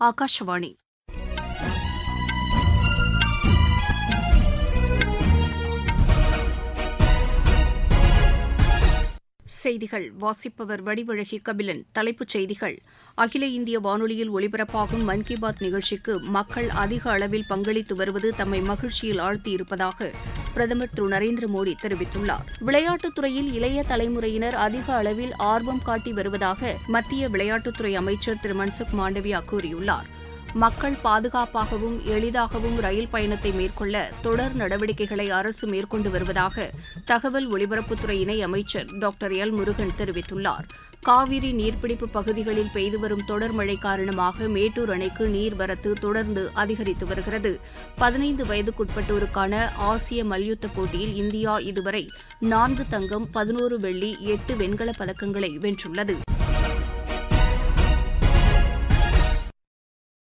ஆகாஷவாணி செய்திகள். வாசிப்பவர் வடிவழகி கபிலன். தலைப்புச் செய்திகள். அகில இந்திய வானொலியில் ஒலிபரப்பாகும் மன் கி பாத் நிகழ்ச்சிக்கு மக்கள் அதிக அளவில் பங்களித்து வருவது தம்மை மகிழ்ச்சியில் ஆழ்த்தியிருப்பதாக பிரதமர் திரு நரேந்திர மோடி தெரிவித்துள்ளார். விளையாட்டுத் துறையில் இளைய தலைமுறையினர் அதிக அளவில் ஆர்வம் காட்டி வருவதாக மத்திய விளையாட்டுத்துறை அமைச்சர் திரு மன்சுக் மாண்டவியா கூறியுள்ளார். மக்கள் பாதுகாப்பாகவும் எளிதாகவும் ரயில் பயணத்தை மேற்கொள்ள தொடர் நடவடிக்கைகளை அரசு மேற்கொண்டு வருவதாக தகவல் ஒலிபரப்புத்துறை இணை அமைச்சர் டாக்டர் எல் முருகன் தெரிவித்துள்ளார். காவிரி நீர்பிடிப்பு பகுதிகளில் பெய்து வரும் தொடர் மழை காரணமாக மேட்டூர் அணைக்கு நீர்வரத்து தொடர்ந்து அதிகரித்து வருகிறது. பதினைந்து வயதுக்குட்பட்டோருக்கான ஆசிய மல்யுத்த போட்டியில் இந்தியா இதுவரை நான்கு தங்கம் பதினோரு வெள்ளி எட்டு வெண்கலப் பதக்கங்களை வென்றுள்ளது.